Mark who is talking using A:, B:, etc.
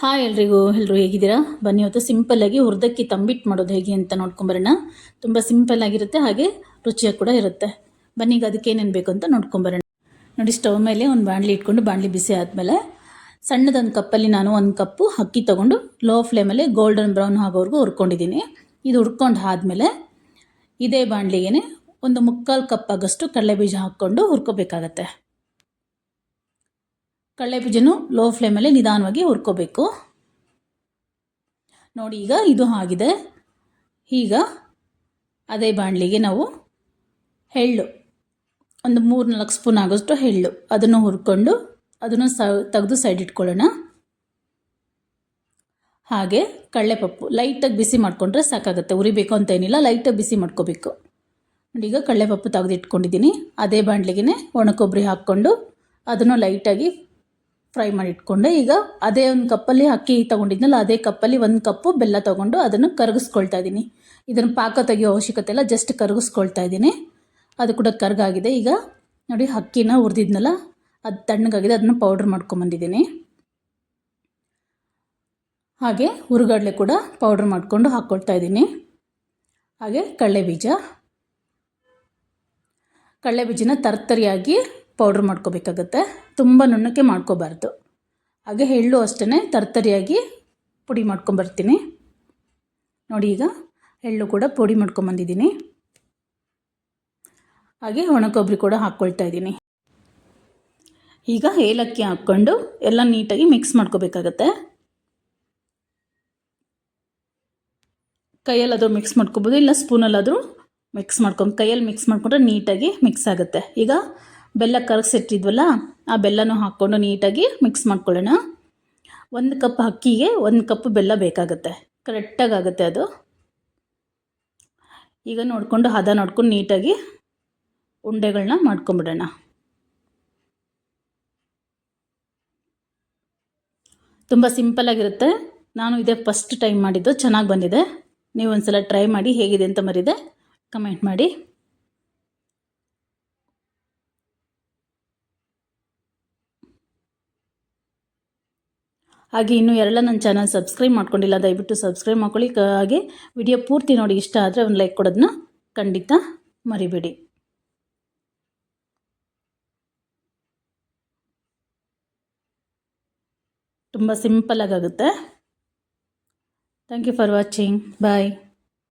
A: Hi ಎಲ್ರಿಗೂ ಎಲ್ಲರೂ ಹೇಗಿದ್ದೀರಾ? ಬನ್ನಿ, ಇವತ್ತು ಸಿಂಪಲ್ಲಾಗಿ ಹುರ್ದಕ್ಕಿ ತಂಬಿಟ್ಟು ಮಾಡೋದು ಹೇಗೆ ಅಂತ ನೋಡ್ಕೊಂಬರೋಣ ತುಂಬ ಸಿಂಪಲ್ ಆಗಿರುತ್ತೆ, ಹಾಗೆ ರುಚಿಯಾಗಿ ಕೂಡ ಇರುತ್ತೆ. ಬನ್ನಿ, ಈಗ ಅದಕ್ಕೆ ಏನೇನು ಬೇಕು ಅಂತ ನೋಡ್ಕೊಂಬರೋಣ ನೋಡಿ, ಸ್ಟವ್ ಮೇಲೆ ಒಂದು ಬಾಣಲಿ ಇಟ್ಕೊಂಡು ಬಾಣಲಿ ಬಿಸಿ ಆದಮೇಲೆ ಸಣ್ಣದೊಂದು ಕಪ್ಪಲ್ಲಿ ನಾನು ಒಂದು ಕಪ್ಪು ಅಕ್ಕಿ ತೊಗೊಂಡು ಲೋ ಫ್ಲೇಮಲ್ಲಿ ಗೋಲ್ಡನ್ ಬ್ರೌನ್ ಆಗೋವರೆಗೂ ಹುರ್ಕೊಂಡಿದ್ದೀನಿ. ಇದು ಹುರ್ಕೊಂಡು ಆದಮೇಲೆ ಇದೇ ಬಾಣಲಿಗೆ ಒಂದು ಮುಕ್ಕಾಲು ಕಪ್ ಆಗಷ್ಟು ಕಡಲೆ ಬೀಜ ಹಾಕ್ಕೊಂಡು ಹುರ್ಕೋಬೇಕಾಗತ್ತೆ. ಕಡಲೆ ಬೀಜನು ಲೋ ಫ್ಲೇಮಲ್ಲಿ ನಿಧಾನವಾಗಿ ಹುರ್ಕೋಬೇಕು. ನೋಡಿ, ಈಗ ಇದು ಆಗಿದೆ. ಈಗ ಅದೇ ಬಾಣಲಿಗೆ ನಾವು ಎಳ್ಳು, ಒಂದು ಮೂರು ನಾಲ್ಕು ಸ್ಪೂನ್ ಆಗೋಷ್ಟು ಎಳ್ಳು, ಅದನ್ನು ಹುರ್ಕೊಂಡು ಅದನ್ನು ಸ, ತೆಗೆದು ಸೈಡ್ ಇಟ್ಕೊಳ್ಳೋಣ. ಹಾಗೆ ಕಡಲೆಪಪ್ಪು ಲೈಟಾಗಿ ಬಿಸಿ ಮಾಡಿಕೊಂಡ್ರೆ ಸಾಕಾಗುತ್ತೆ ಉರಿಬೇಕು ಅಂತ ಏನಿಲ್ಲ ಲೈಟಾಗಿ ಬಿಸಿ ಮಾಡ್ಕೋಬೇಕು. ನೋಡಿ, ಈಗ ಕಡಲೆಪಪ್ಪು ತೆಗೆದಿಟ್ಕೊಂಡಿದ್ದೀನಿ. ಅದೇ ಬಾಣಲಿಗೆ ಒಣ ಕೊಬ್ಬರಿ ಹಾಕ್ಕೊಂಡು ಅದನ್ನು ಲೈಟಾಗಿ ಫ್ರೈ ಮಾಡಿ ಇಟ್ಕೊಂಡೆ. ಈಗ ಅದೇ ಒಂದು ಕಪ್ಪಲ್ಲಿ ಅಕ್ಕಿ ತೊಗೊಂಡಿದ್ನಲ್ಲ, ಅದೇ ಕಪ್ಪಲ್ಲಿ ಒಂದು ಕಪ್ಪು ಬೆಲ್ಲ ತೊಗೊಂಡು ಅದನ್ನು ಕರಗಿಸ್ಕೊಳ್ತಾ ಇದ್ದೀನಿ ಇದನ್ನು ಪಾಕ ತೆಗಿಯೋ ಅವಶ್ಯಕತೆ ಇಲ್ಲ ಜಸ್ಟ್ ಕರಗಿಸ್ಕೊಳ್ತಾ ಇದ್ದೀನಿ ಅದು ಕೂಡ ಕರ್ಗಾಗಿದೆ. ಈಗ ನೋಡಿ ಅಕ್ಕಿನ ಹುರಿದಿದ್ನಲ್ಲ, ಅದು ತಣ್ಣಗಾಗಿದೆ, ಅದನ್ನು ಪೌಡ್ರ್ ಮಾಡ್ಕೊಂಬಂದಿದ್ದೀನಿ ಹಾಗೆ ಹುರುಗಡಲೆ ಕೂಡ ಪೌಡ್ರ್ ಮಾಡಿಕೊಂಡು ಹಾಕ್ಕೊಳ್ತಾ ಇದ್ದೀನಿ ಹಾಗೆ ಕಡಲೆ ಬೀಜ. ಕಡಲೆ ಬೀಜನ ತರ್ತರಿಯಾಗಿ ಪೌಡ್ರ್ ಮಾಡ್ಕೋಬೇಕಾಗತ್ತೆ. ತುಂಬ ನುಣ್ಣಕ್ಕೆ ಮಾಡ್ಕೋಬಾರ್ದು. ಹಾಗೆ ಎಳ್ಳು ಅಷ್ಟೇ ತರ್ತರಿಯಾಗಿ ಪುಡಿ ಮಾಡ್ಕೊಂಬರ್ತೀನಿ. ನೋಡಿ ಈಗ ಎಳ್ಳು ಕೂಡ ಪುಡಿ ಮಾಡ್ಕೊಂಬಂದಿದ್ದೀನಿ. ಹಾಗೆ ಒಣ ಕೊಬ್ಬರಿ ಕೂಡ ಹಾಕ್ಕೊಳ್ತಾ ಇದ್ದೀನಿ. ಈಗ ಏಲಕ್ಕಿ ಹಾಕ್ಕೊಂಡು ಎಲ್ಲ ನೀಟಾಗಿ ಮಿಕ್ಸ್ ಮಾಡ್ಕೋಬೇಕಾಗತ್ತೆ. ಕೈಯಲ್ಲಾದರೂ ಮಿಕ್ಸ್ ಮಾಡ್ಕೊಬೋದು, ಇಲ್ಲ ಸ್ಪೂನಲ್ಲಾದರೂ ಮಿಕ್ಸ್ ಮಾಡ್ಕೊಂಡು ಕೈಯಲ್ಲಿ ಮಿಕ್ಸ್ ಮಾಡಿಕೊಂಡ್ರೆ ನೀಟಾಗಿ ಮಿಕ್ಸ್ ಆಗುತ್ತೆ. ಈಗ ಬೆಲ್ಲ ಕರಗಿಸಿಟ್ಟಿದ್ವಲ್ಲ, ಆ ಬೆಲ್ಲನೂ ಹಾಕ್ಕೊಂಡು ನೀಟಾಗಿ ಮಿಕ್ಸ್ ಮಾಡ್ಕೊಳ್ಳೋಣ. ಒಂದು ಕಪ್ ಅಕ್ಕಿಗೆ ಒಂದು ಕಪ್ ಬೆಲ್ಲ ಬೇಕಾಗುತ್ತೆ. ಕರೆಕ್ಟಾಗಿ ಆಗುತ್ತೆ ಅದು. ಈಗ ನೋಡಿಕೊಂಡು ಹದ ನೋಡ್ಕೊಂಡು ನೀಟಾಗಿ ಉಂಡೆಗಳನ್ನ ಮಾಡ್ಕೊಂಬಿಡೋಣ. ತುಂಬ ಸಿಂಪಲ್ಲಾಗಿರುತ್ತೆ ನಾನು ಇದೇ ಫಸ್ಟ್ ಟೈಮ್ ಮಾಡಿದ್ದು, ಚೆನ್ನಾಗಿ ಬಂದಿದೆ. ನೀವು ಒಂದು ಸಲ ಟ್ರೈ ಮಾಡಿ ಹೇಗಿದೆ ಅಂತ ಮರಿದೆ. ಕಮೆಂಟ್ ಮಾಡಿ. ಹಾಗೆ ಇನ್ನೂ ಎರಡ ನನ್ನ ಚಾನಲ್ ಸಬ್ಸ್ಕ್ರೈಬ್ ಮಾಡ್ಕೊಂಡಿಲ್ಲ, ದಯವಿಟ್ಟು ಸಬ್ಸ್ಕ್ರೈಬ್ ಮಾಡ್ಕೊಳ್ಳಿ. ಹಾಗೆ ವಿಡಿಯೋ ಪೂರ್ತಿ ನೋಡಿ ಇಷ್ಟ ಆದರೆ ಒಂದು ಲೈಕ್ ಕೊಡೋದನ್ನ ಖಂಡಿತ ಮರಿಬೇಡಿ. ತುಂಬ ಸಿಂಪಲ್ಲಾಗುತ್ತೆ thank you for watching bye